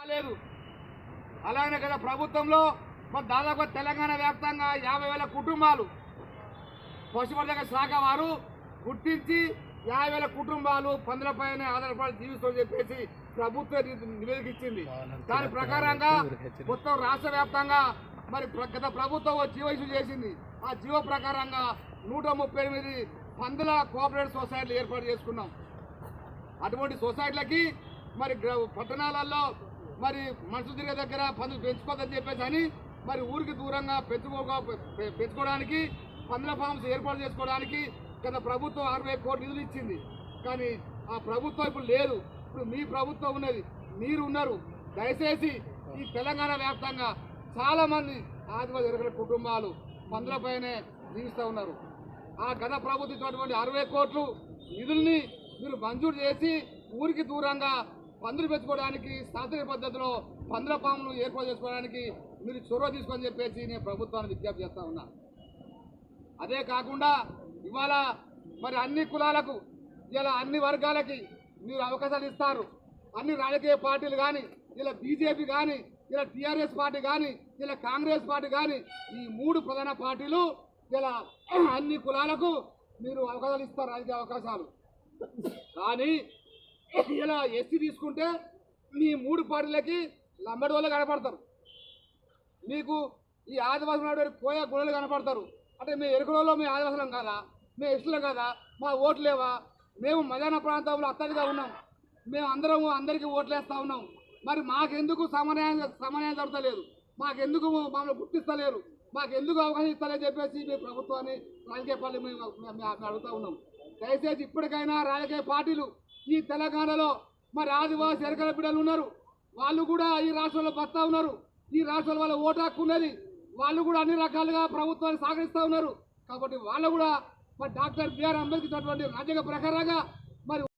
లేదు. అలానే కదా ప్రభుత్వంలో మరి దాదాపు తెలంగాణ వ్యాప్తంగా యాభై వేల కుటుంబాలు పశువర్ధక శాఖ వారు గుర్తించి యాభై వేల కుటుంబాలు పందులపైన ఆధారపడి జీవిస్తామని చెప్పేసి ప్రభుత్వం నివేదిక ఇచ్చింది. దాని ప్రకారంగా మొత్తం రాష్ట్ర వ్యాప్తంగా మరి గత ప్రభుత్వం జీవో ఇష్యూ చేసింది. ఆ జీవో ప్రకారంగా నూట ముప్పై ఎనిమిది పందుల కోఆపరేటివ్ సొసైటీలు ఏర్పాటు చేసుకున్నాం. అటువంటి సొసైటీలకి మరి పట్టణాలలో మరి మనసు తిరిగే దగ్గర పందులు పెంచుకోదని చెప్పేసి అని మరి ఊరికి దూరంగా పెంచుకో పెంచుకోవడానికి పందుల ఫామ్స్ ఏర్పాటు చేసుకోవడానికి గత ప్రభుత్వం అరవై కోట్లు నిధులు ఇచ్చింది. కానీ ఆ ప్రభుత్వం ఇప్పుడు లేదు. ఇప్పుడు మీ ప్రభుత్వం ఉన్నది. మీరు ఉన్నారు. దయచేసి ఈ తెలంగాణ వ్యాప్తంగా చాలామంది మంది ఆదివాసీ కుటుంబాలు పందులపైనే జీవిస్తూ ఉన్నారు. ఆ గత ప్రభుత్వం ఇచ్చినటువంటి అరవై కోట్లు నిధుల్ని మీరు మంజూరు చేసి ఊరికి దూరంగా పందులు పెంచుకోవడానికి శాస్త్రీయ పద్ధతిలో పందుల పాములు ఏర్పాటు చేసుకోవడానికి మీరు చొరవ తీసుకొని చెప్పేసి నేను ప్రభుత్వాన్ని విజ్ఞప్తి చేస్తా ఉన్నా. అదే కాకుండా ఇవాళ మరి అన్ని కులాలకు ఇలా అన్ని వర్గాలకి మీరు అవకాశాలు ఇస్తారు. అన్ని రాజకీయ పార్టీలు కానీ ఇలా బీజేపీ కానీ ఇలా టీఆర్ఎస్ పార్టీ కానీ ఇలా కాంగ్రెస్ పార్టీ కానీ ఈ మూడు ప్రధాన పార్టీలు ఇలా అన్ని కులాలకు మీరు అవకాశాలు ఇస్తారు రాజకీయ అవకాశాలు. కానీ ఇలా ఎస్సీ తీసుకుంటే మీ మూడు పార్టీలకి లంబడి వాళ్ళు కనపడతారు. మీకు ఈ ఆదివాసులు నాడు కోయా గుణలు కనపడతారు. అంటే మీ ఎరుకులలో మీ ఆదివాసులం కాదా? మీ ఇష్టలం కదా? మా ఓట్లు లేవా? మేము మధ్యాహ్న ప్రాంతంలో అత్తడిగా ఉన్నాం. మేము అందరం అందరికీ ఓట్లు ఉన్నాం. మరి మాకెందుకు సమన్యాయం సమన్యాయం జరుగుతలేదు? మాకెందుకు మమ్మల్ని గుర్తిస్తలేరు? మాకెందుకు అవకాశం ఇస్తారని చెప్పేసి మీ ప్రభుత్వాన్ని రాజకీయ పార్టీ మేము అడుగుతూ ఉన్నాం. దయచేసి ఇప్పటికైనా రాజకీయ పార్టీలు ఈ తెలంగాణలో మరి ఆదివాసీ ఎరకల బిడ్డలు ఉన్నారు. వాళ్ళు కూడా ఈ రాష్ట్రంలో బస్తా ఉన్నారు. ఈ రాష్ట్రంలో వాళ్ళ ఓటాకు ఉన్నది. వాళ్ళు కూడా అన్ని రకాలుగా ప్రభుత్వాన్ని సహకరిస్తూ ఉన్నారు. కాబట్టి వాళ్ళు కూడా మరి డాక్టర్ బిఆర్ అంబేద్కర్ అటువంటి రాజ్యాంగ ప్రకారంగా మరి